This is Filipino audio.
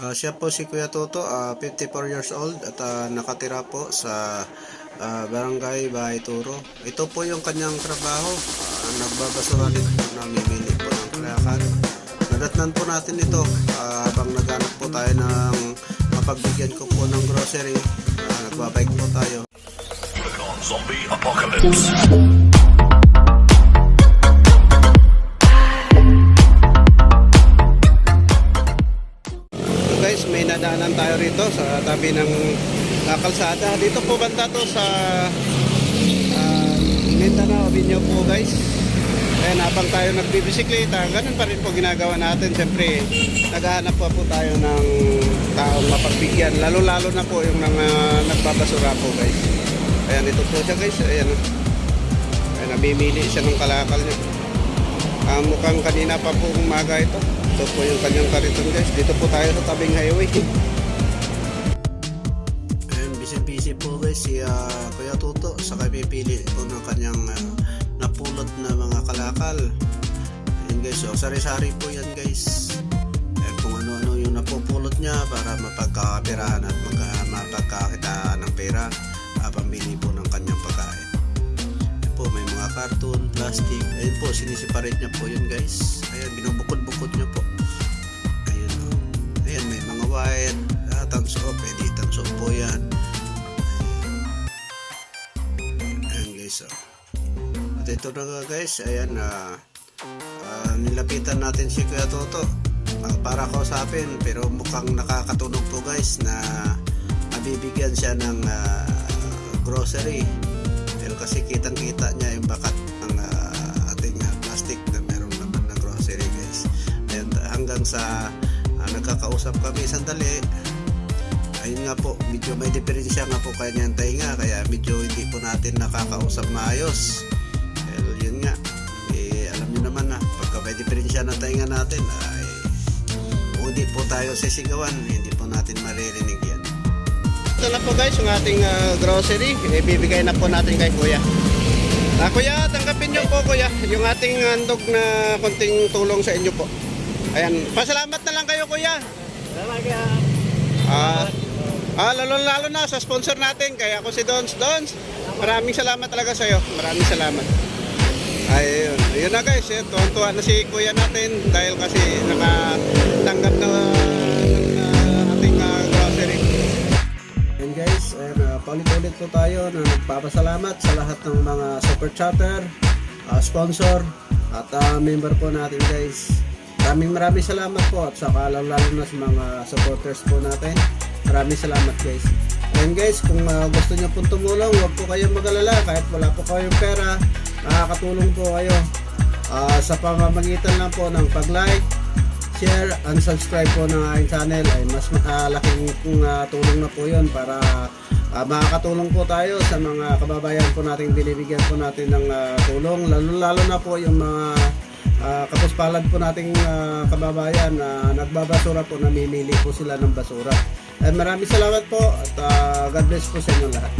Ah, siya po si Kuya Toto, ah, 54 years old at ah, nakatira po sa ah, Barangay Bahay Turo. Ito po yung kanyang trabaho. Ah, nagbabasura din po, namimili po ng kalakal. Nadatnan po natin ito ah, habang naghanap po tayo ng mapagbigyan ko po ng grocery. Ah, nagbabike po tayo. Zombie Apocalypse. May nadaanan tayo rito sa tabi ng ah, kalsada. Dito po banda to sa uh, Mindanao Avenue po guys. Ayan, habang tayo nagbibisikleta, ganun pa rin po ginagawa natin. Siyempre, naghahanap pa po tayo ng taong mapagbigyan. Lalo-lalo na po yung mga nagbabasura po guys. Ayan, ito po siya guys. Ayan, oh. Ayan namimili siya ng kalakal niya. Ah, mukhang kanina pa po umaga ito. Ito po yung kanyang kariton guys. Dito po tayo sa tabing highway. po guys si ah, Kuya Tuto. Saka pipili po ng kanyang ah, napulot na mga kalakal. Ayun guys, so sari-sari po yan guys. Ayun, kung ano-ano yung napupulot niya para mapagkakapirahan at magka, mapagkakitaan ng pera. Uh, pambili po ng kanyang pagkain. Ayan po, may mga cartoon, plastic. Ayun po, sinisiparate niya po yun guys. Ayan, binubukod-bukod niya po. Ayun o. Ayan, may mga wire. Ah, thumbs up. Pwede thumbs up po yan. At ito na nga guys, ayan ah ah, nilapitan natin si Kuya Toto. Ah, para kausapin pero mukhang nakakatunog po guys na mabibigyan siya ng ah, grocery. Pero kasi kitang kita niya yung bakat ng ah, ating ah, plastic na meron naman na grocery guys. And hanggang sa ah, nagkakausap kami sandali. Ayun nga po medyo may diferensya nga po kanya ang tainga kaya medyo hindi po natin nakakausap maayos yun nga eh, alam nyo naman na pagka may diferensya ng tainga natin ay hindi po tayo sisigawan hindi po natin maririnig yan ito na po guys yung ating ah, grocery ibibigay na po natin kay kuya Ah, kuya, tanggapin niyo po kuya yung ating handog na konting tulong sa inyo po. Ayan, pasalamat na lang kayo kuya. Ah, ah lalo lalo na sa sponsor natin kaya ako si Dons Dons. Maraming salamat talaga sa iyo. Maraming salamat. Ayun, ayun na guys, eh, tuwan-tuwa na si kuya natin dahil kasi nakatanggap na ah, ating ah, grocery. And guys, and, uh, paulit-ulit po tayo na nagpapasalamat sa lahat ng mga super chatter, uh, sponsor, at uh, member po natin guys. Maraming maraming salamat po at saka lalo na sa mga supporters po natin. Maraming salamat guys. And guys, kung uh, gusto niyo pong tumulong, huwag po kayong mag-alala kahit wala po kayong pera, nakakatulong po kayo Ah, sa pamamagitan lang po ng pag-like, share and subscribe po ng aking channel ay mas malaking uh, tulong na po yun para ah, makakatulong po tayo sa mga kababayan po nating binibigyan po natin ng ah, tulong lalo lalo na po yung mga uh, kapuspalad po nating ah, kababayan na nagbabasura po namimili po sila ng basura. Ay maraming salamat po at ah, God bless po sa inyo lahat.